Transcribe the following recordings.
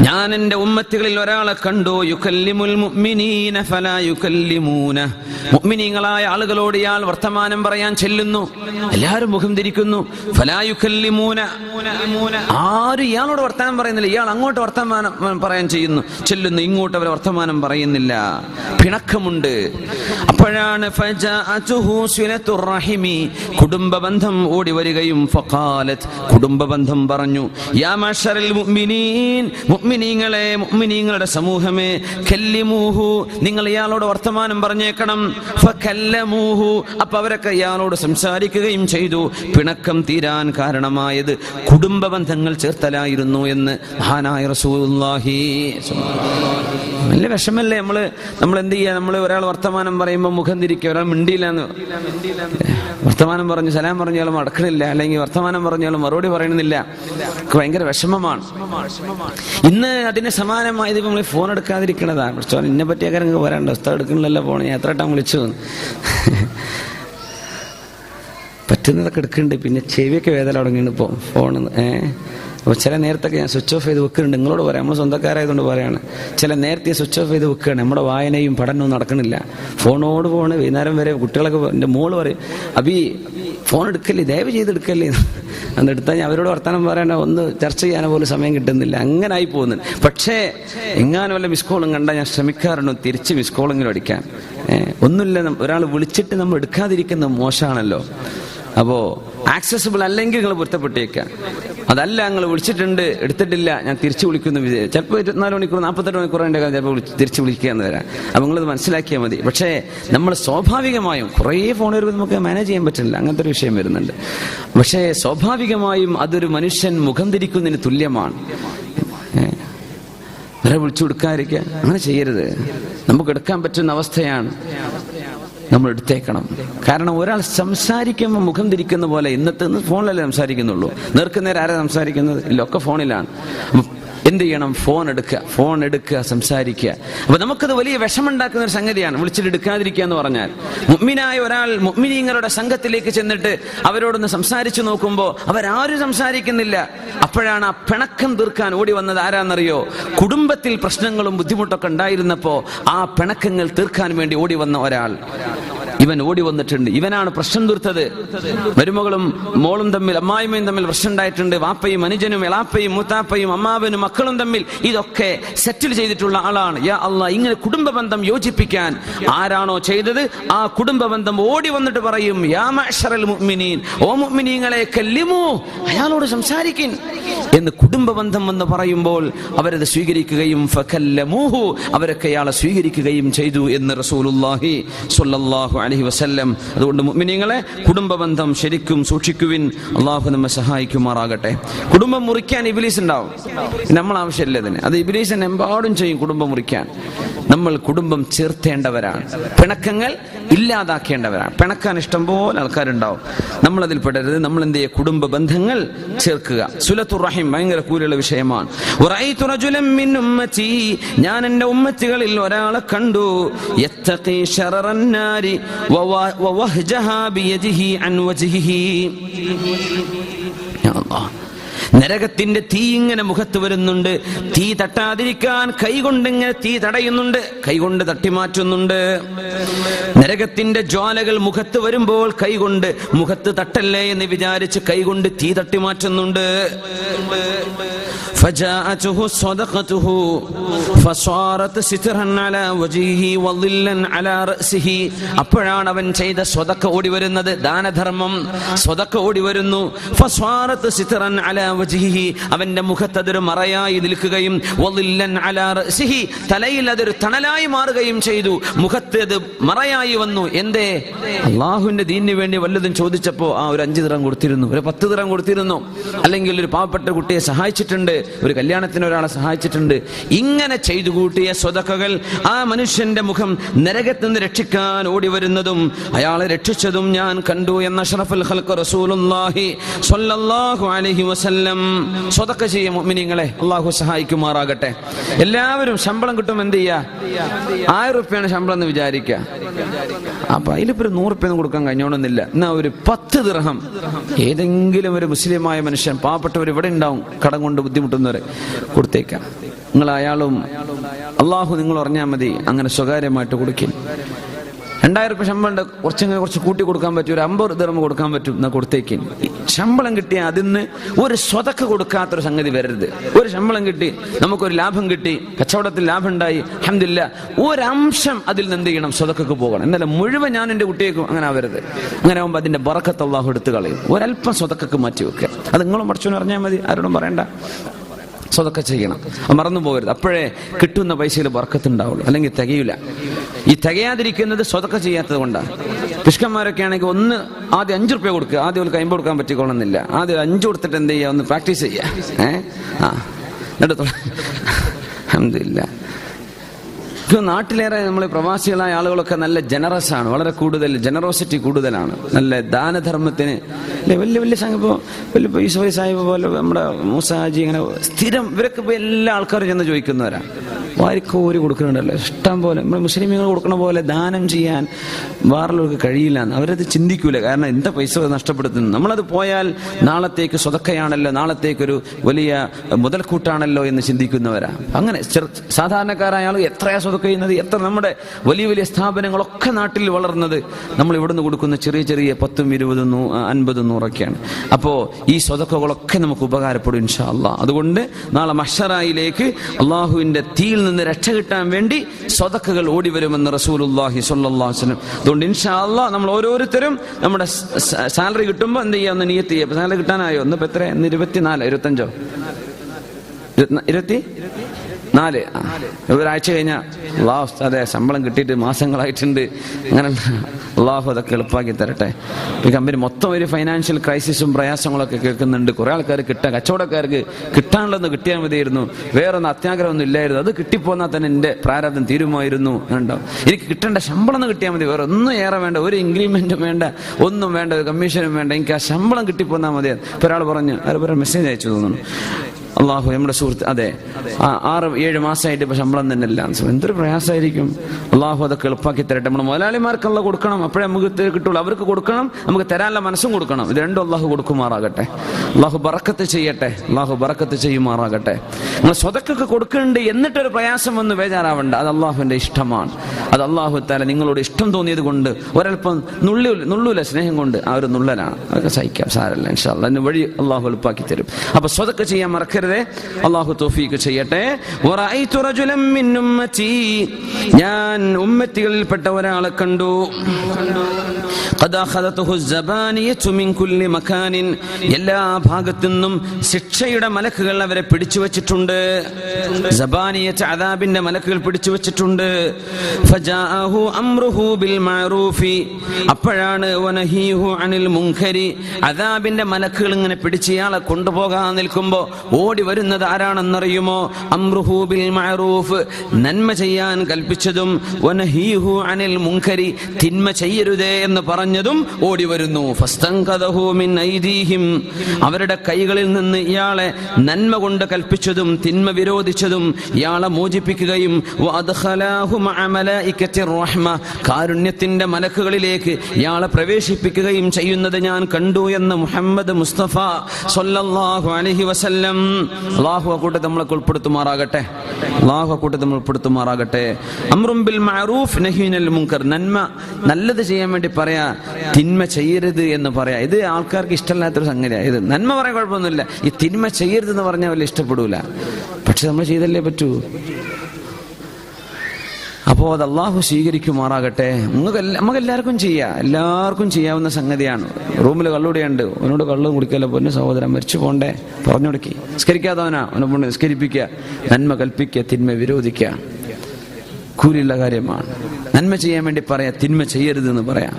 ഞാൻ എന്റെ ഉമ്മത്തുകളിൽ ഒരാളെ കണ്ടു. യുകല്ലിമുൽ മുഅ്മിനീന മുഅ്മിനീങ്ങളായ ആളുകളോട് ഇയാൾ വർത്തമാനം പറയാൻ ചെല്ലുന്നു. എല്ലാവരും മുഖം തിരിക്കുന്നു. ആരും ഇയാളോട് വർത്തമാനം പറയുന്നില്ല. ഇയാൾ അങ്ങോട്ട് വർത്തമാനം പറയാൻ ചെയ്യുന്നു. ചെല്ലുന്നു. ഇങ്ങോട്ട് അവർ വർത്തമാനം പറയുന്നില്ല. പിണക്കമുണ്ട്. അപ്പോഴാണ് കുടുംബ ബന്ധം ഓടി വരികയും ഫഖാലത്ത് കുടുംബ ബന്ധം പറഞ്ഞു യാ മുഅ്മിനീൻ മുഅ്മിനീങ്ങളെ മുഅ്മിനീങ്ങളുടെ സമൂഹമേ കല്ലിമൂഹു നിങ്ങൾ ഇയാളോട് വർത്തമാനം പറഞ്ഞേക്കണം. ഫകല്ലമൂഹു അപ്പൊ അവരൊക്കെ ഇയാളോട് സംസാരിക്കുകയും ചെയ്തു. പിണക്കം തീരാൻ കാരണമായത് കുടുംബ ബന്ധങ്ങൾ ചേർത്തലായിരുന്നു എന്ന് മഹാനായ റസൂലുള്ളാഹി നല്ല വിഷമല്ലേ നമ്മൾ നമ്മൾ എന്ത് ചെയ്യുക നമ്മൾ ഒരാൾ വർത്തമാനം പറയുമ്പോൾ മുഖം തിരിക്കുക ഒരാൾ മിണ്ടിയില്ല വർത്തമാനം പറഞ്ഞു സലാം പറഞ്ഞാലും അടക്കണില്ല അല്ലെങ്കിൽ വർത്തമാനം പറഞ്ഞാലും മറുപടി പറയണമെന്നില്ല ഒക്കെ ഭയങ്കര വിഷമമാണ്. ഇന്ന് അതിന് സമാനമായത് നമ്മൾ ഫോൺ എടുക്കാതിരിക്കണതാ. പക്ഷേ ഇന്നെ പറ്റിയൊക്കെ കാര്യം വരാണ്ട് പുസ്തകം എടുക്കണില്ലല്ലോ ഞാൻ എത്ര വട്ടം വിളിച്ചു. പറ്റുന്നതൊക്കെ എടുക്കുന്നുണ്ട്. പിന്നെ ചെവിയൊക്കെ വേദന തുടങ്ങിയിട്ട് ഇപ്പോൾ ഫോൺ ഏഹ് അപ്പോൾ ചില നേരത്തൊക്കെ ഞാൻ സ്വിച്ച് ഓഫ് ചെയ്ത് വെക്കുന്നുണ്ട്. നിങ്ങളോട് പറയാം. നമ്മൾ സ്വന്തക്കാരായതുകൊണ്ട് പറയാണ്. ചില നേരത്തെ സ്വിച്ച് ഓഫ് ചെയ്ത് വെക്കുകയാണ്. നമ്മുടെ വായനയും പഠനവും നടക്കണില്ല ഫോണോട് ഫോണ്. വൈകുന്നേരം വരെ കുട്ടികളൊക്കെ എന്റെ മോൾ പറയും അബി ഫോൺ എടുക്കല്ലേ? ദയവ് ചെയ്ത് എടുക്കല്ലേ? അന്ന് എടുത്താൽ ഞാൻ അവരോട് വർത്തമാനം പറയണ്ട. ഒന്ന് ചർച്ച ചെയ്യാനോ പോലും സമയം കിട്ടുന്നില്ല. അങ്ങനെ ആയി പോകുന്നുണ്ട് പക്ഷേ എങ്ങാനും വല്ല മിസ് കോളും കണ്ടാൽ ഞാൻ ശ്രമിക്കാറുണ്ട്. തിരിച്ച് മിസ് കോളെങ്കിലും അടിക്കാൻ. ഒന്നുമില്ല. ഒരാൾ വിളിച്ചിട്ട് നമ്മൾ എടുക്കാതിരിക്കുന്നത് മോശമാണല്ലോ. അപ്പോ ആക്സസിബിൾ അല്ലെങ്കിൽ നിങ്ങൾ പൊരുത്തപ്പെട്ടേക്കാം. അതല്ല നിങ്ങൾ വിളിച്ചിട്ടുണ്ട് എടുത്തിട്ടില്ല ഞാൻ തിരിച്ചു വിളിക്കുന്നു. ചിലപ്പോൾ ഇരുപത്തിനാല് മണിക്കൂർ നാൽപ്പത്തെട്ട് മണിക്കൂർ എന്റെ കാര്യം ചിലപ്പോൾ തിരിച്ചു വിളിക്കുക എന്ന് തരാം അപ്പം നിങ്ങളത് മനസ്സിലാക്കിയാൽ മതി. പക്ഷേ നമ്മൾ സ്വാഭാവികമായും കുറേ ഫോൺ വരുമ്പോൾ നമുക്ക് മാനേജ് ചെയ്യാൻ പറ്റില്ല. അങ്ങനത്തെ ഒരു വിഷയം വരുന്നുണ്ട്. പക്ഷേ സ്വാഭാവികമായും അതൊരു മനുഷ്യൻ മുഖം തിരിക്കുന്നതിന് തുല്യമാണ്. വരെ വിളിച്ചു കൊടുക്കാതിരിക്കുക. അങ്ങനെ ചെയ്യരുത്. നമുക്ക് എടുക്കാൻ പറ്റുന്ന അവസ്ഥയാണ്. നമ്മൾ എടുത്തേക്കണം കാരണം ഒരാൾ സംസാരിക്കുമ്പോൾ മുഖം തിരിക്കുന്ന പോലെ ഇന്നത്തെ ഇന്ന് ഫോണിലല്ലേ സംസാരിക്കുന്നുള്ളൂ. നേർക്കുനേരം ആരാ സംസാരിക്കുന്നത്? ഇല്ല ഒക്കെ ഫോണിലാണ്. എന്ത് ചെയ്യണം? ഫോൺ എടുക്കുക. ഫോൺ എടുക്കുക സംസാരിക്കുക. അപ്പൊ നമുക്കത് വലിയ വിഷമുണ്ടാക്കുന്ന ഒരു സംഗതിയാണ്. വിളിച്ചിട്ട് എടുക്കാതിരിക്കുക എന്ന് പറഞ്ഞാൽ. മുഗ്മിനായ ഒരാൾ മുഗ്മിനീങ്ങളുടെ സംഘത്തിലേക്ക് ചെന്നിട്ട് അവരോടൊന്ന് സംസാരിച്ചു നോക്കുമ്പോൾ അവരാരും സംസാരിക്കുന്നില്ല. അപ്പോഴാണ് ആ പിണക്കം തീർക്കാൻ ഓടി വന്നത് ആരാന്നറിയോ? കുടുംബത്തിൽ പ്രശ്നങ്ങളും ബുദ്ധിമുട്ടൊക്കെ ഉണ്ടായിരുന്നപ്പോ ആ പിണക്കങ്ങൾ തീർക്കാൻ വേണ്ടി ഓടി വന്ന ഒരാൾ. ഇവൻ ഓടി വന്നിട്ടുണ്ട്. ഇവനാണ് പ്രശ്നം തീർത്തത്. മരുമകളും മോളും തമ്മിൽ അമ്മായിമ്മയും തമ്മിൽ പ്രശ്നം ഉണ്ടായിട്ടുണ്ട്. വാപ്പയും അനുജനും എളാപ്പയും മൂത്താപ്പയും അമ്മാവനും മക്കളും തമ്മിൽ ഇതൊക്കെ സെറ്റിൽ ചെയ്തിട്ടുള്ള ആളാണ്. യാ അല്ല ഇങ്ങനെ കുടുംബ ബന്ധം യോജിപ്പിക്കാൻ ആരാണോ ചെയ്തത്? ആ കുടുംബ ബന്ധം ഓടി വന്നിട്ട് പറയും യാ മുഅ്മിനീൻ ഓ മുഅ്മിനീങ്ങളെ അയാളോട് സംസാരിക്കിൻ. എന്ന് കുടുംബ ബന്ധം എന്ന് പറയുമ്പോൾ അവരത് സ്വീകരിക്കുകയും ഫകല്ലമൂഹു അവരൊക്കെ അയാളെ സ്വീകരിക്കുകയും ചെയ്തു എന്ന് റസൂലുള്ളാഹി സ്വല്ലല്ലാഹു അലൈഹി വസല്ലം. അതുകൊണ്ട് മുഅ്മിനീങ്ങളെ കുടുംബ ബന്ധം ശരിക്കും സൂക്ഷിക്കുവിൻ. അള്ളാഹു നമ്മെ സഹായിക്കുമാറാകട്ടെ. കുടുംബം മുറിക്കാൻ ഇബിലീസ് ഉണ്ടാവും. നമ്മൾ ആവശ്യമില്ല ഇതിന്. അത് ഇബിലീസ് എമ്പാടും ചെയ്യും കുടുംബം മുറിക്കാൻ. നമ്മൾ കുടുംബം ചേർത്തേണ്ടവരാണ്. പിണക്കങ്ങൾ ഇല്ലാതാക്കേണ്ടവരാണ്. പിണക്കാൻ ഇഷ്ടം പോലെ ആൾക്കാരുണ്ടാവും. നമ്മൾ അതിൽ പെടരുത്. നമ്മൾ എന്ത് ചെയ്യുക കുടുംബ ബന്ധങ്ങൾ ചേർക്കുക. സുലത്തുർ റഹിം ഭയങ്കര കൂലുള്ള വിഷയമാണ്. ഞാൻ എന്റെ ഉമ്മച്ചുകളിൽ ഒരാളെ കണ്ടു. യത്തഖി നരകത്തിന്റെ തീ ഇങ്ങനെ മുഖത്ത് വരുന്നുണ്ട് തീ തട്ടാതിരിക്കാൻ കൈകൊണ്ട് ഇങ്ങനെ തീ തടയുന്നുണ്ട് കൈകൊണ്ട് തട്ടിമാറ്റുന്നുണ്ട് നരകത്തിന്റെ ജ്വാലകൾ മുഖത്ത് വരുമ്പോൾ കൈകൊണ്ട് മുഖത്ത് തട്ടല്ലേ എന്ന് വിചാരിച്ച് കൈകൊണ്ട് തീ തട്ടിമാറ്റുന്നുണ്ട് فجاءته صدقته فصارت سترا على وجهه وظلا على رأسه അപ്പോഴാണ് അവൻ ചെയ്ത സ്വതക്ക ഓടി വരുന്നത് ദാനധർമ്മം സ്വതക്ക ഓടി വരുന്നു ഫസ്വാറത്ത് സിത്രൻ അലാ വജ്ഹിഹി അവന്റെ മുഖത്ത് അതൊരു മറയായി നിൽക്കുകയും വളില്ലൻ അലാ റസിഹി തലയിൽ അതൊരു തണലായി മാറുകയും ചെയ്തു. മുഖത്ത് അത് മറയായി വന്നു. എന്തേ? അള്ളാഹുവിന്റെ ദീനിന് വേണ്ടി വല്ലതും ചോദിച്ചപ്പോ ആ ഒരു അഞ്ച് ദിറം കൊടുത്തിരുന്നു. ഒരു പത്ത് ദിറം കൊടുത്തിരുന്നു. അല്ലെങ്കിൽ ഒരു പാവപ്പെട്ട കുട്ടിയെ സഹായിച്ചിട്ടുണ്ട്. ഒരു കല്യാണത്തിന് ഒരാളെ സഹായിച്ചിട്ടുണ്ട്. ഇങ്ങനെ ചെയ്തു കൂട്ടിയ സ്വതക്കകൾ ആ മനുഷ്യന്റെ മുഖം നരകത്തിൽ നിന്ന് രക്ഷിക്കാൻ ഓടി വരുന്നതും അയാളെ രക്ഷിച്ചതും ഞാൻ കണ്ടു എന്ന അഷ്റഫുൽ ഹൽക്ക് റസൂലുള്ളാഹി സ്വല്ലല്ലാഹു അലൈഹി വസല്ലം. വസല്ലം സ്വതക്ക ചെയ്യും മിനിങ്ങളെ അള്ളാഹു സഹായിക്കുമാറാകട്ടെ. എല്ലാവരും ശമ്പളം കിട്ടും എന്ത് ചെയ്യാ? ആയിരം റുപ്യാണ് ശമ്പളം എന്ന് വിചാരിക്കുക അപ്പൊ അതിലിപ്പോ ഒരു നൂറ് റുപ്യൊന്നും കൊടുക്കാൻ കഴിഞ്ഞോണമെന്നില്ല എന്നാ ഒരു പത്ത് ദിർഹം. ഏതെങ്കിലും ഒരു മുസ്ലിമായ മനുഷ്യൻ പാവപ്പെട്ടവർ ഇവിടെ ഉണ്ടാവും കടം കൊണ്ട് ബുദ്ധിമുട്ടുന്നവരെ കൊടുത്തേക്കാം. നിങ്ങൾ അയാളും അള്ളാഹു നിങ്ങൾ അറിഞ്ഞാൽ മതി. അങ്ങനെ സ്വകാര്യമായിട്ട് കൊടുക്കും. രണ്ടായിരം രൂപ ശമ്പളം ഉണ്ട്. കുറച്ചങ്ങനെ കുറച്ച് കൂട്ടി കൊടുക്കാൻ പറ്റും. ഒരു അമ്പത് ദിർഹം കൊടുക്കാൻ പറ്റും എന്നാ കൊടുത്തേക്കും. ശമ്പളം കിട്ടിയ അതിന്ന് ഒരു സ്വതക്ക് കൊടുക്കാത്തൊരു സംഗതി വരരുത്. ഒരു ശമ്പളം കിട്ടി നമുക്കൊരു ലാഭം കിട്ടി കച്ചവടത്തിൽ ലാഭം ഉണ്ടായി അഹമ്മദില്ല ഒരംശം അതിൽ നിന്ന് എന്ത് ചെയ്യണം? സ്വതക്കൊക്കെ പോകണം. എന്നാലും മുഴുവൻ ഞാൻ എന്റെ കുട്ടിയേക്കും അങ്ങനെ ആവരുത് അങ്ങനെ ആകുമ്പോൾ അതിന്റെ ബറക്കത്ത് അള്ളാഹു എടുത്ത് കളയും. ഒരല്പം സ്വതക്കൊക്കെ മാറ്റി വെക്കുക അത് നിങ്ങളും പഠിച്ചു പറഞ്ഞാൽ മതി. ആരോടും പറയണ്ട. സ്വതൊക്കെ ചെയ്യണം മറന്നു പോകരുത് അപ്പോഴേ കിട്ടുന്ന പൈസയിൽ ബർക്കത്തുണ്ടാവുള്ളൂ അല്ലെങ്കിൽ തികയില്ല ഈ തികയാതിരിക്കുന്നത് സ്വതൊക്കെ ചെയ്യാത്തത് കൊണ്ടാണ് പിഷ്കന്മാരൊക്കെ ആണെങ്കിൽ ഒന്ന് ആദ്യം അഞ്ച് റുപ്യ കൊടുക്കുക ആദ്യം ഒരു കൈമ്പ് കൊടുക്കാൻ പറ്റിക്കൊള്ളുന്നില്ല ആദ്യം അഞ്ച് കൊടുത്തിട്ട് എന്ത് ചെയ്യുക ഒന്ന് പ്രാക്ടീസ് ചെയ്യുക ഏഹ് ആ എന്നിട്ട് അഹമ്മദില്ല നാട്ടിലേറെ നമ്മൾ പ്രവാസികളായ ആളുകളൊക്കെ നല്ല ജനറസ് ആണ്. വളരെ കൂടുതൽ ജനറോസിറ്റി കൂടുതലാണ്. നല്ല ദാനധർമ്മത്തിന്. വലിയ വലിയ സംഘം വലിയ ഈശ്വരി സാഹിബ് പോലെ നമ്മുടെ മൂസാജി ഇങ്ങനെ സ്ഥിരം ഇവരൊക്കെ എല്ലാ ആൾക്കാരും ചെന്ന് ചോദിക്കുന്നവരാണ് വാരിക്കോരി കൊടുക്കുന്നുണ്ടല്ലോ. ഇഷ്ടം പോലെ. നമ്മൾ മുസ്ലിമുകൾ കൊടുക്കണ പോലെ ദാനം ചെയ്യാൻ വേറുള്ളവർക്ക് കഴിയില്ല എന്ന്. അവരത് ചിന്തിക്കൂല. കാരണം എന്താ പൈസ നഷ്ടപ്പെടുത്തുന്നു നമ്മളത് പോയാൽ നാളത്തേക്ക് സ്വതക്കയാണല്ലോ. നാളത്തേക്കൊരു വലിയ മുതൽക്കൂട്ടാണല്ലോ എന്ന് ചിന്തിക്കുന്നവരാ. അങ്ങനെ സാധാരണക്കാരായ ആളുകൾ എത്രയാ സ്വതക്ക ചെയ്യുന്നത് എത്ര നമ്മുടെ വലിയ വലിയ സ്ഥാപനങ്ങളൊക്കെ നാട്ടിൽ വളർന്നത് നമ്മൾ ഇവിടുന്ന് കൊടുക്കുന്ന ചെറിയ ചെറിയ പത്തും ഇരുപതും നൂ അൻപതും നൂറൊക്കെയാണ്. അപ്പോൾ ഈ സ്വതക്കകളൊക്കെ നമുക്ക് ഉപകാരപ്പെടും ഇൻഷാ അള്ളാ. അതുകൊണ്ട് നാളെ മഷറായിലേക്ക് അള്ളാഹുവിന്റെ തീയിൽ നിന്ന് രക്ഷ കിട്ടാൻ വേണ്ടി സ്വതക്കുകൾ ഓടി വരുമെന്ന് റസൂലുല്ലാഹി സ്വല്ലാസ്ലം അതുകൊണ്ട് ഇൻഷാ അള്ളാ നമ്മൾ ഓരോരുത്തരും നമ്മുടെ സാലറി കിട്ടുമ്പോൾ എന്ത് ചെയ്യാം? ഒന്ന് ചെയ്യാം. സാലറി കിട്ടാനായോ? ഒന്ന് ഇപ്പൊ എത്ര ഇന്ന് ഇരുപത്തിനാല് ഇരുപത്തഞ്ചോ? ഇരുപത്തി- ഇരുപത്തി? നാല്. ഒരാഴ്ച കഴിഞ്ഞാൽ അള്ളാഹു അതെ ശമ്പളം കിട്ടിയിട്ട് മാസങ്ങളായിട്ടുണ്ട്. അങ്ങനെ അള്ളാഹു അതൊക്കെ എളുപ്പമാക്കി തരട്ടെ. ഈ കമ്പനി മൊത്തം ഒരു ഫൈനാൻഷ്യൽ ക്രൈസിസും പ്രയാസങ്ങളൊക്കെ കേൾക്കുന്നുണ്ട്. കുറെ ആൾക്കാർ കിട്ടാൻ കച്ചവടക്കാർക്ക് കിട്ടാനുള്ളതെന്ന് കിട്ടിയാൽ മതിയായിരുന്നു. വേറെ ഒന്നും അത്യാഗ്രഹമൊന്നും ഇല്ലായിരുന്നു. അത് കിട്ടിപ്പോന്നാൽ തന്നെ എന്റെ പ്രാരാബ്ദം തീരുമായിരുന്നു. ഉണ്ടാവും എനിക്ക് കിട്ടേണ്ട ശമ്പളം ഒന്ന് കിട്ടിയാൽ മതി. വേറെ ഒന്നും ഏറെ വേണ്ട. ഒരു ഇൻക്രിമെന്റും വേണ്ട. ഒന്നും വേണ്ട. ഒരു കമ്മീഷനും വേണ്ട. എനിക്ക് ആ ശമ്പളം കിട്ടിപ്പോന്നാൽ മതി ഒരാൾ പറഞ്ഞു അവർ മെസ്സേജ് അയച്ചു തോന്നുന്നു. അള്ളാഹു നമ്മുടെ സുഹൃത്ത് അതെ. ആറ് ഏഴ് മാസമായിട്ട് ഇപ്പൊ ശമ്പളം തന്നെ ഇല്ല. എന്തൊരു പ്രയാസമായിരിക്കും. അള്ളാഹു അതൊക്കെ എളുപ്പാക്കി തരട്ടെ. നമ്മൾ മുതലാളിമാർക്കുള്ള കൊടുക്കണം. അപ്പോഴേ നമുക്ക് കിട്ടുള്ളൂ. അവർക്ക് കൊടുക്കണം. നമുക്ക് തരാനുള്ള മനസ്സും കൊടുക്കണം. ഇത് രണ്ടും അള്ളാഹു കൊടുക്കുമാറാകട്ടെ. അള്ളാഹു ബറക്കത്ത് ചെയ്യട്ടെ. അള്ളാഹു ബറക്കത്ത് ചെയ്യുമാറാകട്ടെ. നമ്മൾ സ്വതക്കൊക്കെ കൊടുക്കുന്നുണ്ട് എന്നിട്ടൊരു പ്രയാസം വന്ന് ബേജാറാവണ്ട. അത് അള്ളാഹുവിന്റെ ഇഷ്ടമാണ്. അത് അള്ളാഹു താല നിങ്ങളോട് ഇഷ്ടം തോന്നിയത് കൊണ്ട് ഒരൽപ്പം നുള്ളി നുള്ളൂല സ്നേഹം കൊണ്ട് ആ ഒരു നുള്ളലാണ് അതൊക്കെ സഹിക്കാം. സാരല്ല ഇൻഷാല്ല വഴി അള്ളാഹു എളുപ്പാക്കി തരും. അപ്പൊ സ്വതക്ക് ചെയ്യാൻ മറക്കരുതേ. മറക്കരുതേ അള്ളാഹു തോഫീക്ക് ചെയ്യട്ടെ. ഞാൻ ഉമ്മത്തികളിൽപ്പെട്ട ഒരാളെ കണ്ടു. എല്ലാ ഭാഗത്തു നിന്നും ശിക്ഷയുടെ മലക്കുകൾ അവരെ പിടിച്ചു വച്ചിട്ടുണ്ട്. അദാബിന്റെ മലക്കുകൾ പിടിച്ചു വച്ചിട്ടുണ്ട്. അപ്പോഴാണ് അനിൽ അദാബിന്റെ മലക്കുകൾ ഇങ്ങനെ പിടിച്ച് ഇയാളെ കൊണ്ടുപോകാൻ നിൽക്കുമ്പോ ഓടി വരുന്നത് ആരാണെന്നറിയുമോ? അംറുഹു ബിൽ മഅറൂഫ്. നന്മ ചെയ്യാൻ കൽപ്പിച്ചതും വനഹീഹു അനിൽ മുങ്കരി തിന്മ ചെയ്യരുതേ എന്ന് പറഞ്ഞതും ഓടി വരുന്നു. അവരുടെ കൈകളിൽ നിന്ന് ഇയാളെ നന്മ കൊണ്ട് കൽപ്പിച്ചതും തിന്മ വിരോധിച്ചതും ഇയാളെ മോചിപ്പിക്കുകയും കാരുണ്യത്തിന്റെ മലക്കുകളിലേക്ക് ഇയാളെ പ്രവേശിപ്പിക്കുകയും ചെയ്യുന്നത് ഞാൻ കണ്ടു എന്ന് മുഹമ്മദ് മുസ്തഫ സൊല്ലാഹു അലഹി വസല്ലം അല്ലാഹു അക്കൂട്ടത്തെ നമ്മളെ ഉൾപ്പെടുത്തുമാറാകട്ടെ അല്ലാഹു അക്കൂട്ടത്തെ നമ്മൾ ഉൾപ്പെടുത്തുമാറാകട്ടെ അമ്രും ബിൽ മഅറൂഫ് നഹീനൽ മുങ്കർ നന്മ നല്ലത് ചെയ്യാൻ വേണ്ടി പറയാ തിന്മ ചെയ്യരുത് എന്ന് പറയാ. ഇത് ആൾക്കാർക്ക് ഇഷ്ടമില്ലാത്തൊരു സംഗതിയാണ് ഇത് നന്മ പറയാൻ കുഴപ്പമൊന്നുമില്ല. ഈ തിന്മ ചെയ്യരുത് എന്ന് പറഞ്ഞാൽ വലിയ ഇഷ്ടപ്പെടൂല. പക്ഷെ നമ്മൾ ചെയ്തല്ലേ പറ്റൂ? അപ്പോൾ അത് അള്ളാഹു സ്വീകരിക്കുമാറാകട്ടെ. നമുക്ക് നമുക്ക് എല്ലാവർക്കും ചെയ്യാം. എല്ലാവർക്കും ചെയ്യാവുന്ന സംഗതിയാണ്. റൂമിൽ കള്ളുകൂടെയുണ്ട് അവനോട് കള്ളു കുടിക്കല്ലോ പൊന്നു സഹോദരൻ മരിച്ചു പോണ്ടേ. പറഞ്ഞു കൊടുക്കി നിസ്കരിക്കാത്തവനാ. അവനെ കൊണ്ട് നിസ്കരിപ്പിക്കുക നന്മ കൽപ്പിക്കുക തിന്മ വിരോധിക്കുക കൂലിയുള്ള കാര്യമാണ്. നന്മ ചെയ്യാൻ വേണ്ടി പറയാ തിന്മ ചെയ്യരുത് എന്ന് പറയാം.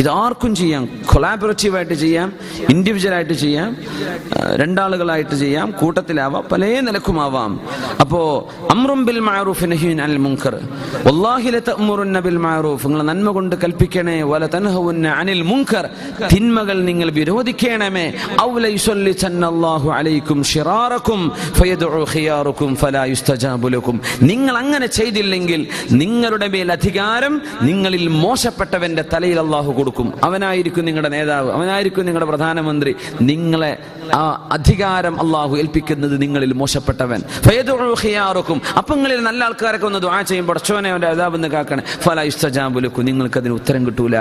ഇതാർക്കും ചെയ്യാം. കൊളാബറേറ്റീവായിട്ട് ചെയ്യാം. ഇൻഡിവിജ്വലായിട്ട് ചെയ്യാം. രണ്ടാളുകളായിട്ട് ചെയ്യാം. കൂട്ടത്തിലാവാം. പല നിലക്കുമാവാം. അപ്പോ അമ്രും ബിൽ മാറൂഫ് ലതഅമുറുന്ന ബിൽ മഅറൂഫ് നിങ്ങൾ നന്മ കൊണ്ട് കൽപ്പിക്കണേ. വല തൻഹവുന്ന അനിൽ മുങ്കർ തിന്മകൾ നിങ്ങൾ വിരോധിക്കണമേ. അല്ലാഹു അലൈക്കും ഖിയാറക്കും ഫലാ നിങ്ങൾ അങ്ങനെ ചെയ്തില്ലെങ്കിൽ നിങ്ങളുടെ മേൽ അധികാരം നിങ്ങളിൽ മോശപ്പെട്ടവന്റെ തലയിൽ അള്ളാഹു കൊടുക്കും. അവനായിരിക്കും നിങ്ങളുടെ നേതാവ് അവനായിരിക്കും നിങ്ങളുടെ പ്രധാനമന്ത്രി. നിങ്ങളെ ആ അധികാരം അള്ളാഹു ഏൽപ്പിക്കുന്നത് നിങ്ങളിൽ മോശപ്പെട്ടവൻ. ഫയദുഖിയാറുക്കും അപ്പങ്ങളിൽ നല്ല ആൾക്കാരൊക്കെ ഒന്ന് ദുആ ചെയ്യുമ്പോൾ അടച്ചോനെ അവന്റെ അതാബെന്ന് കാക്കണേ. ഫല യുസ്തജാബു ലക്കും. നിങ്ങൾക്ക് അതിന് ഉത്തരം കിട്ടൂല.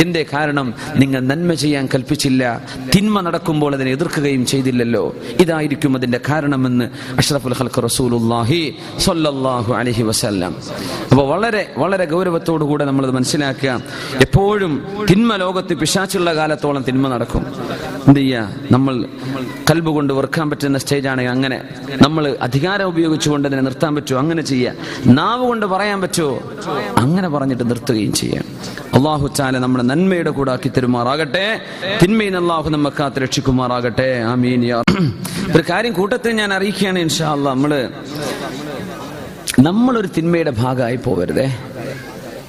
എന്തേ കാരണം? നിങ്ങൾ നന്മ ചെയ്യാൻ കൽപ്പിച്ചില്ല. തിന്മ നടക്കുമ്പോൾ അതിനെ എതിർക്കുകയും ചെയ്തില്ലല്ലോ. ഇതായിരിക്കും അതിന്റെ കാരണമെന്ന് അഷ്റഫുൽ ഖൽഖ് റസൂലുള്ളാഹി സ്വല്ലല്ലാഹു അലൈഹി വസല്ലം. അപ്പോൾ വളരെ വളരെ ഗൗരവത്തോടു കൂടെ നമ്മൾ മനസ്സിലാക്കുക. എപ്പോഴും തിന്മ ലോകത്ത് പിശാച്ചുള്ള കാലത്തോളം തിന്മ നടക്കും. എന്ത് ചെയ്യാ? നമ്മൾ കൽബ് കൊണ്ട് വെറുക്കാൻ പറ്റുന്ന സ്റ്റേജ് ആണ് അങ്ങനെ നമ്മൾ അധികാരം ഉപയോഗിച്ചുകൊണ്ട് അതിനെ നിർത്താൻ പറ്റുമോ അങ്ങനെ ചെയ്യുക നാവ് കൊണ്ട് പറയാൻ പറ്റുമോ അങ്ങനെ പറഞ്ഞിട്ട് നിർത്തുകയും ചെയ്യാം. അള്ളാഹു ചാല നമ്മുടെ നന്മയുടെ കൂടെ ആക്കി തരുമാറാകട്ടെ. തിന്മയിൽ അള്ളാഹു നമ്മെ കാത്ത് രക്ഷിക്കുമാറാകട്ടെ. ഒരു കാര്യം കൂട്ടത്തിൽ ഞാൻ അറിയിക്കുകയാണ് ഇൻഷാ നമ്മൾ നമ്മൾ നമ്മളൊരു തിന്മയുടെ ഭാഗമായി പോകരുതേ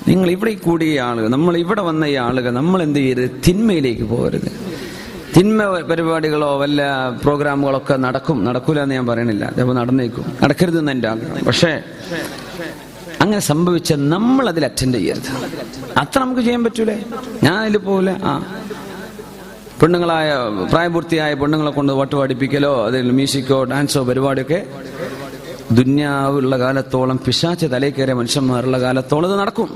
നിങ്ങൾ ഇവിടെ കൂടിയ ആളുകൾ നമ്മൾ ഇവിടെ വന്ന ഈ ആളുകൾ നമ്മൾ എന്ത് ചെയ്യരുത്? തിന്മയിലേക്ക് പോകരുത്. തിന്മ പരിപാടികളോ വല്ല പ്രോഗ്രാമുകളോ ഒക്കെ നടക്കും. നടക്കൂല എന്ന് ഞാൻ പറയണില്ല. അതേപോലെ നടന്നേക്കും. നടക്കരുതെന്ന് എന്റെ ആഗ്രഹം. പക്ഷേ അങ്ങനെ സംഭവിച്ച നമ്മൾ അതിൽ അറ്റൻഡ് ചെയ്യരുത്. അത്ര നമുക്ക് ചെയ്യാൻ പറ്റൂലേ? ഞാൻ അതിൽ പോകില്ല ആ. പെണ്ണുങ്ങളായ പ്രായപൂർത്തിയായ പെണ്ണുങ്ങളെ കൊണ്ട് പാട്ട് പാടിപ്പിക്കലോ അതിൽ മ്യൂസിക്കോ ഡാൻസോ പരിപാടിയൊക്കെ ദുന്യാവുള്ള കാലത്തോളം പിശാച്ച തലയിൽ കയറിയ മനുഷ്യന്മാരുള്ള കാലത്തോളം ഇത് നടക്കും.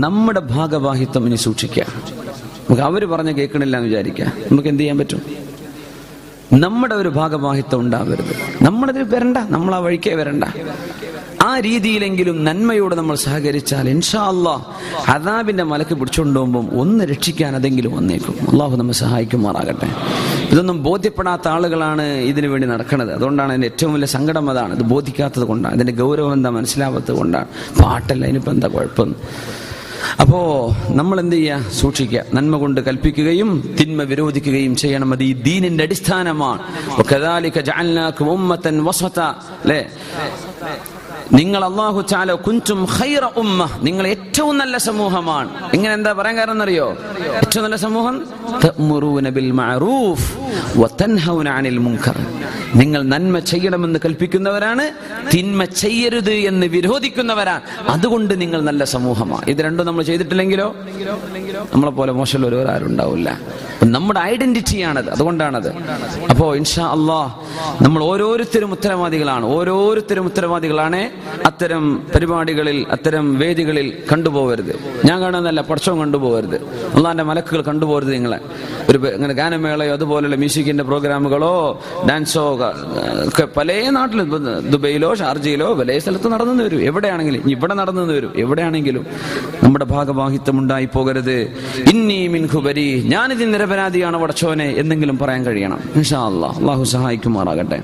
നമ്മുടെ ഭാഗവാഹിത്വം ഇനി സൂക്ഷിക്കുക. നമുക്ക് അവർ പറഞ്ഞ കേൾക്കണില്ല എന്ന് വിചാരിക്കുക. നമുക്ക് എന്ത് ചെയ്യാൻ പറ്റും? നമ്മുടെ ഒരു ഭാഗവാഹിത്വം ഉണ്ടാവരുത്. നമ്മളതിൽ വരണ്ട. നമ്മൾ ആ വഴിക്കേ വരണ്ട. ആ രീതിയിലെങ്കിലും നന്മയോട് നമ്മൾ സഹകരിച്ചാൽ ഇൻഷാ അല്ലാ അതാബിന്റെ മലക്ക് പിടിച്ചുകൊണ്ടുപോകുമ്പോൾ ഒന്ന് രക്ഷിക്കാൻ അതെങ്കിലും വന്നേക്കും. അള്ളാഹു നമ്മെ സഹായിക്കുമാറാകട്ടെ. ഇതൊന്നും ബോധ്യപ്പെടാത്ത ആളുകളാണ് ഇതിനു വേണ്ടി നടക്കുന്നത്. അതുകൊണ്ടാണ് അതിന്റെ ഏറ്റവും വലിയ സങ്കടം അതാണ്. ഇത് ബോധിക്കാത്തത് കൊണ്ടാണ്. ഇതിന്റെ ഗൗരവം എന്താ മനസ്സിലാവാത്തത് കൊണ്ടാണ്. പാട്ടല്ല ഇനിയിപ്പോൾ എന്താ കുഴപ്പം? അപ്പോൾ നമ്മൾ എന്ത് ചെയ്യുക സൂക്ഷിക്കുക. നന്മ കൊണ്ട് കൽപ്പിക്കുകയും തിന്മ വിരോധിക്കുകയും ചെയ്യണം. അത് ഈ ദീനിന്റെ അടിസ്ഥാനമാണ്. നിങ്ങൾ അള്ളാഹു ചാലോ കുഞ്ചും ഹൈറ ഉമ്മ. നിങ്ങൾ ഏറ്റവും നല്ല സമൂഹമാണ്. ഇങ്ങനെ എന്താ പറയാൻ കാരണം എന്നറിയോ? ഏറ്റവും നല്ല സമൂഹം ബിൽ മഅറൂഫ്. നിങ്ങൾ നന്മ ചെയ്യണമെന്ന് കൽപ്പിക്കുന്നവരാണ് തിന്മ ചെയ്യരുത് എന്ന് വിരോധിക്കുന്നവരാണ്. അതുകൊണ്ട് നിങ്ങൾ നല്ല സമൂഹമാണ്. ഇത് രണ്ടും നമ്മൾ ചെയ്തിട്ടില്ലെങ്കിലോ? നമ്മളെ പോലെ മോശമുള്ള ഉണ്ടാവില്ല. നമ്മുടെ ഐഡന്റിറ്റിയാണത് അതുകൊണ്ടാണത്. അപ്പോ ഇൻഷാ അള്ളാഹ് നമ്മൾ ഓരോരുത്തരും ഉത്തരവാദികളാണ്. ഓരോരുത്തരും ഉത്തരവാദികളാണ്. അത്തരം പരിപാടികളിൽ അത്തരം വേദികളിൽ കണ്ടുപോകരുത്. ഞാൻ കാണുന്നതല്ല പടച്ചവും കണ്ടുപോകരുത്. അള്ളാന്റെ മലക്കുകൾ കണ്ടുപോകരുത് നിങ്ങളെ. ഒരു ഇങ്ങനെ ഗാനമേളയോ അതുപോലുള്ള മ്യൂസിക്കിന്റെ പ്രോഗ്രാമുകളോ ഡാൻസോ ഒക്കെ പല നാട്ടിലും ദുബൈയിലോ ഷാർജയിലോ പല സ്ഥലത്ത് നടന്നു വരും. എവിടെയാണെങ്കിലും ഇവിടെ നടന്നു വരും. എവിടെയാണെങ്കിലും നമ്മുടെ ഭാഗവാഹിത്വം ഉണ്ടായി പോകരുത്. ഇന്നീ മിൻഖുബരി ഞാനിതിൽ നിരപരാധിയാണ് വടച്ചോനെ എന്തെങ്കിലും പറയാൻ കഴിയണം. ഇൻഷാ അള്ളാഹ് അള്ളാഹു സഹായിക്കുമാറാകട്ടെ.